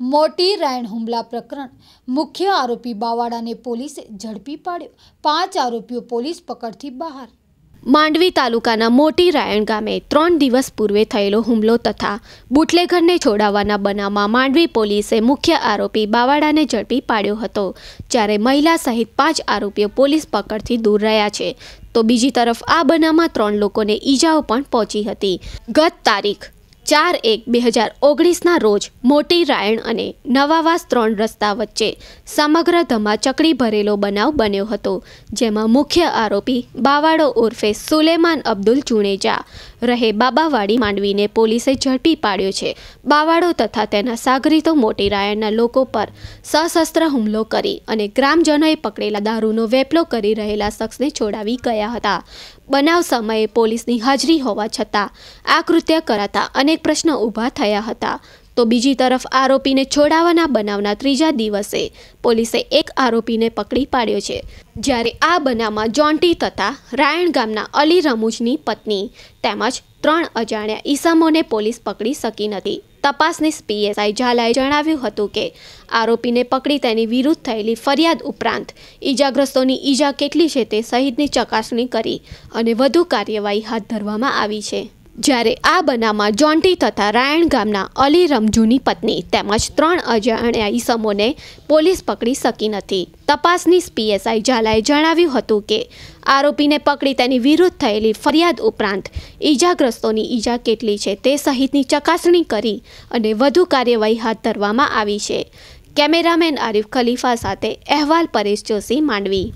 મોટી રાયણ હુમલા પ્રકરણ. મુખ્ય આરોપી બાવાડાને પોલીસે ઝડપી પાડ્યો. પાંચ આરોપીઓ પોલીસ પકડથી બહાર. માંડવી તાલુકાના મોટી રાયણ ગામે ત્રણ દિવસ પૂર્વે થયેલો હુમલો તથા બુટલેઘરને છોડાવવાના બનાવમાં માંડવી પોલીસે મુખ્ય આરોપી બાવાડાને ઝડપી પાડ્યો હતો. જ્યારે મહિલા સહિત પાંચ આરોપીઓ પોલીસ પકડથી દૂર રહ્યા છે, તો બીજી તરફ આ બનાવમાં ત્રણ લોકોને ઈજાઓ પણ પહોંચી હતી. ગત તારીખ ચાર એક બે હજાર ઓગણીસના રોજ મોટી રાયણ અને નવાવાસ ત્રણ રસ્તા વચ્ચે સમગ્ર ધમાચકડી ભરેલો બનાવ બન્યો હતો, જેમાં મુખ્ય આરોપી બાવાડો ઉર્ફે સુલેમાન અબ્દુલ ચુણેજા રહે બાબાવાડી માંડવીને પોલીસે ઝડપી પાડ્યો છે. બાવાડો તથા તેના સાગરીતો મોટી રાયણના લોકો પર સશસ્ત્ર હુમલો કરી અને ગ્રામજનોએ પકડેલા દારૂનો વેપલો કરી રહેલા શખ્સને છોડાવી ગયા હતા. બનાવ સમયે પોલીસની હાજરી હોવા છતાં આ કૃત્ય કરાતા અનેક પ્રશ્નો ઊભા થયા હતા. તો બીજી તરફ આરોપીને છોડાવવાના બનાવના ત્રીજા દિવસે પોલીસે એક આરોપીને પકડી પાડ્યો છે. જ્યારે આ બનાવમાં જોન્ટી તથા રાયણ ગામના અલી રમુજની પત્ની તેમજ ત્રણ અજાણ્યા ઈસમોને પોલીસ પકડી શકી નથી. તપાસનીશ પીએસઆઈ ઝાલાએ જણાવ્યું હતું કે, આરોપીને પકડી તેની વિરુદ્ધ થયેલી ફરિયાદ ઉપરાંત ઈજાગ્રસ્તોની ઈજા કેટલી છે તે સહિતની ચકાસણી કરી અને વધુ કાર્યવાહી હાથ ધરવામાં આવી છે. જ્યારે આ બનાવમાં જોન્ટી તથા રાયણ ગામના અલી રમજુની પત્ની તેમજ ત્રણ અજાણ્યા ઈસમોને પોલીસ પકડી શકી નથી. તપાસની પીએસઆઈ ઝાલાએ જણાવ્યું હતું કે, આરોપીને પકડી તેની વિરુદ્ધ થયેલી ફરિયાદ ઉપરાંત ઈજાગ્રસ્તોની ઈજા કેટલી છે તે સહિતની ચકાસણી કરી અને વધુ કાર્યવાહી હાથ ધરવામાં આવી છે. કેમેરામેન આરિફ ખલીફા સાથે અહેવાલ પરેશ જોશી માંડવી.